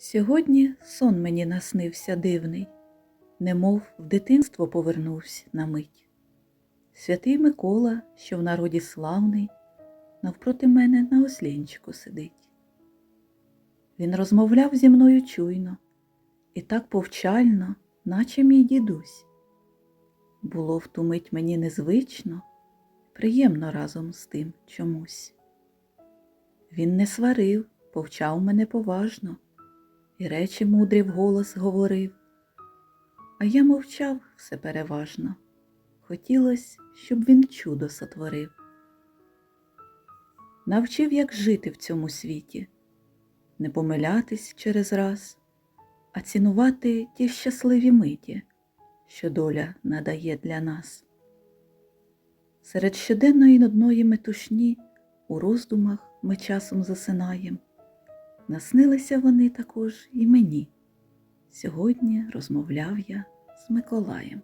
Сьогодні сон мені наснився дивний, немов в дитинство повернувся на мить. Святий Микола, що в народі славний, навпроти мене на ослінчику сидить. Він розмовляв зі мною чуйно і так повчально, наче мій дідусь. Було в ту мить мені незвично, приємно разом з тим чомусь. Він не сварив, повчав мене поважно і речі мудрі вголос говорив, а я мовчав все переважно. Хотілось, щоб він чудо сотворив. Навчив, як жити в цьому світі, не помилятись через раз, а цінувати ті щасливі миті, що доля надає для нас. Серед щоденної нудної метушні у роздумах ми часом засинаєм. Наснилися вони також і мені. Сьогодні розмовляв я з Миколаєм.